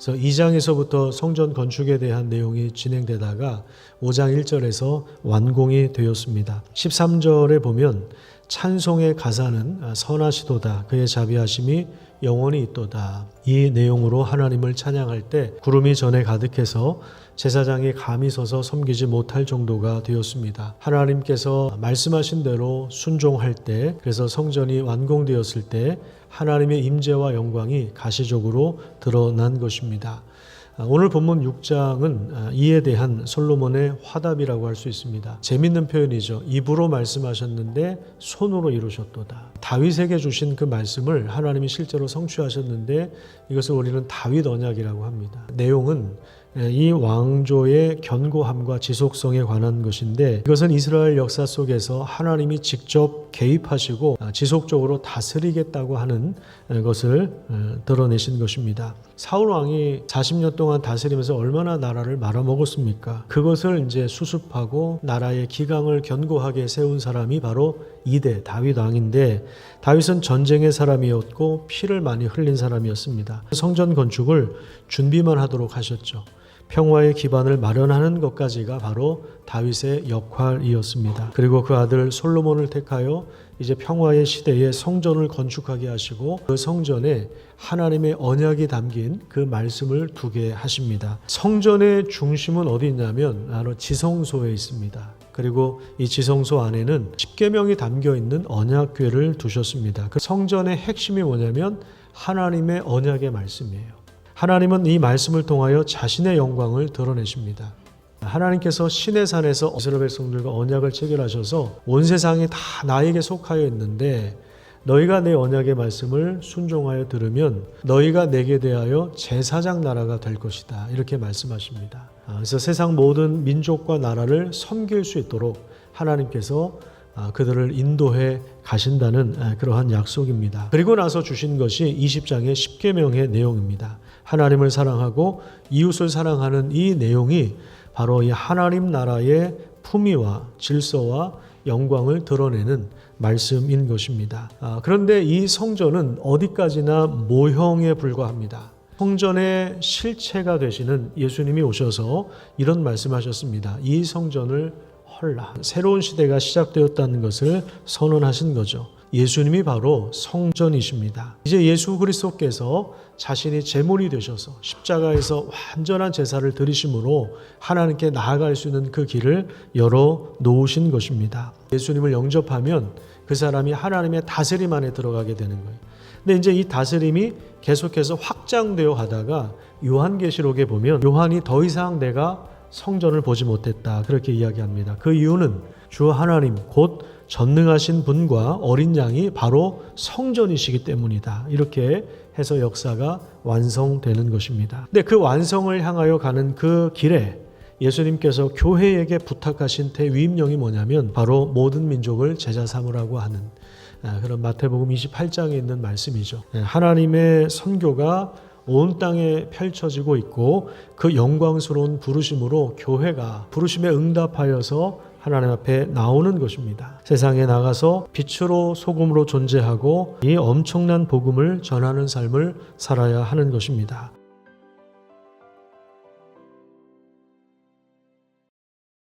그래서 2장에서부터 성전 건축에 대한 내용이 진행되다가 5장 1절에서 완공이 되었습니다. 13절에 보면 찬송의 가사는 선하시도다 그의 자비하심이 영원히 있도다. 이 내용으로 하나님을 찬양할 때 구름이 전에 가득해서 제사장이 감히 서서 섬기지 못할 정도가 되었습니다. 하나님께서 말씀하신 대로 순종할 때 그래서 성전이 완공되었을 때 하나님의 임재와 영광이 가시적으로 드러난 것입니다. 아, 오늘 본문 6장은 이에 대한 솔로몬의 화답이라고 할 수 있습니다. 재밌는 표현이죠. 입으로 말씀하셨는데 손으로 이루셨도다. 다윗에게 주신 그 말씀을 하나님이 실제로 성취하셨는데 이것을 우리는 다윗 언약이라고 합니다. 내용은 이 왕조의 견고함과 지속성에 관한 것인데 이것은 이스라엘 역사 속에서 하나님이 직접 개입하시고 지속적으로 다스리겠다고 하는 것을 드러내신 것입니다. 사울 왕이 40년 동안 다스리면서 얼마나 나라를 말아먹었습니까? 그것을 이제 수습하고 나라의 기강을 견고하게 세운 사람이 바로 이대 다윗 왕인데 다윗은 전쟁의 사람이었고 피를 많이 흘린 사람이었습니다. 성전 건축을 준비만 하도록 하셨죠. 평화의 기반을 마련하는 것까지가 바로 다윗의 역할이었습니다. 그리고 그 아들 솔로몬을 택하여 이제 평화의 시대에 성전을 건축하게 하시고 그 성전에 하나님의 언약이 담긴 그 말씀을 두게 하십니다. 성전의 중심은 어디 있냐면 바로 지성소에 있습니다. 그리고 이 지성소 안에는 십계명이 담겨 있는 언약궤를 두셨습니다. 그 성전의 핵심이 뭐냐면 하나님의 언약의 말씀이에요. 하나님은 이 말씀을 통하여 자신의 영광을 드러내십니다. 하나님께서 신의 산에서 이스라엘 백성들과 언약을 체결하셔서 온 세상이 다 나에게 속하여 있는데 너희가 내 언약의 말씀을 순종하여 들으면 너희가 내게 대하여 제사장 나라가 될 것이다. 이렇게 말씀하십니다. 아, 그래서 세상 모든 민족과 나라를 섬길 수 있도록 하나님께서 아, 그들을 인도해 가신다는 아, 그러한 약속입니다. 그리고 나서 주신 것이 20장의 10계명의 내용입니다. 하나님을 사랑하고 이웃을 사랑하는 이 내용이 바로 이 하나님 나라의 품위와 질서와 영광을 드러내는 말씀인 것입니다. 아, 그런데 이 성전은 어디까지나 모형에 불과합니다. 성전의 실체가 되시는 예수님이 오셔서 이런 말씀하셨습니다. 이 성전을 헐라. 새로운 시대가 시작되었다는 것을 선언하신 거죠. 예수님이 바로 성전이십니다. 이제 예수 그리스도께서 자신이 제물이 되셔서 십자가에서 완전한 제사를 드리심으로 하나님께 나아갈 수 있는 그 길을 열어 놓으신 것입니다. 예수님을 영접하면 그 사람이 하나님의 다스림 안에 들어가게 되는 거예요. 근데 이제 이 다스림이 계속해서 확장되어 가다가 요한계시록에 보면 요한이 더 이상 내가 성전을 보지 못했다. 그렇게 이야기합니다. 그 이유는 주 하나님 곧 전능하신 분과 어린 양이 바로 성전이시기 때문이다. 이렇게 해서 역사가 완성되는 것입니다. 근데 그 완성을 향하여 가는 그 길에 예수님께서 교회에게 부탁하신 대위임령이 뭐냐면 바로 모든 민족을 제자 삼으라고 하는 아, 그런 마태복음 28장에 있는 말씀이죠. 예, 하나님의 선교가 온 땅에 펼쳐지고 있고 그 영광스러운 부르심으로 교회가 부르심에 응답하여서 하나님 앞에 나오는 것입니다. 세상에 나가서 빛으로 소금으로 존재하고 이 엄청난 복음을 전하는 삶을 살아야 하는 것입니다.